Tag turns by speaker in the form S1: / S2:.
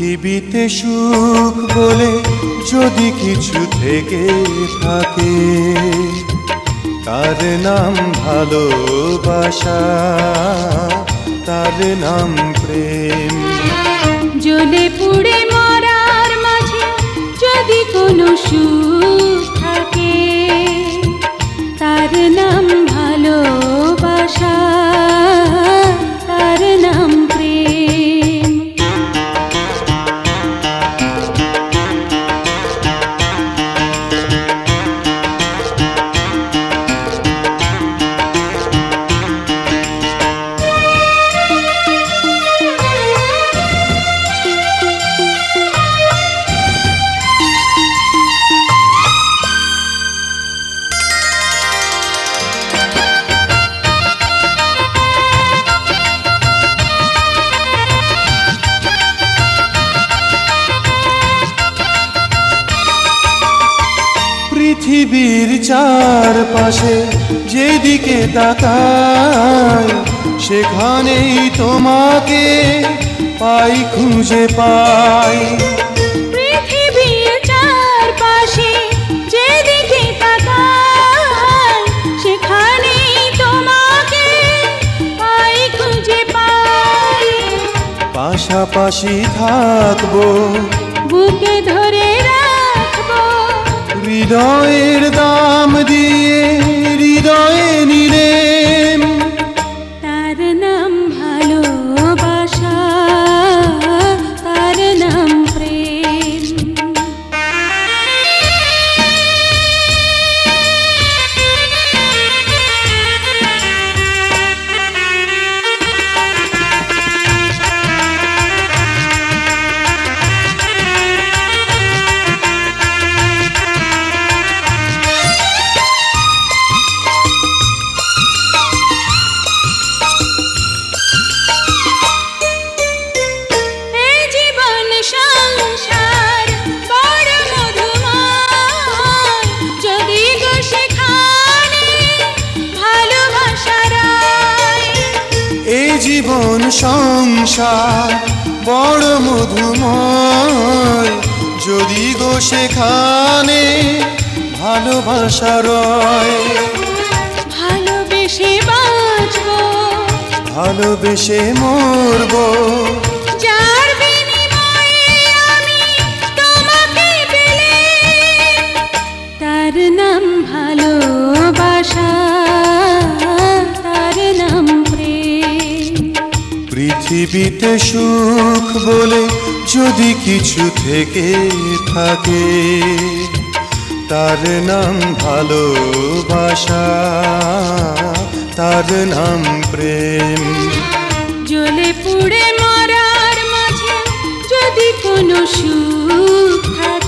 S1: পৃথিবীতে সুখ বলে যদি কিছু থেকে থাকে, তার নাম ভালোবাসা, তার নাম প্রেম।
S2: জ্বলে পুড়ে মরার মাঝে যদি কোনো সুখ
S1: পৃথিবীর চারপাশে যেদিকে তাকাই সেখানেই তোমাকে পাই খুঁজে পাই।
S2: যেদিকে তাকাই সেখানেই তোমাকে পাই খুঁজে পাই।
S1: পাশাপাশি থাকব।
S2: বুকে ধরে রাখব
S1: হৃদয়ের দাম
S2: জীবন সংসার বড় মধুময়। যদি গো সেখানে
S1: ভালোবাসা রয়
S2: ভালোবেসে বাঁচব।
S1: ভালোবেসে মরব।
S2: যার
S1: পৃথিবীতে সুখ বলে যদি কিছু থেকে থাকে, তার নাম ভালোবাসা, তার নাম প্রেম।
S2: জ্বলে পুড়ে মরার মাঝে যদি কোনো সুখ থাকে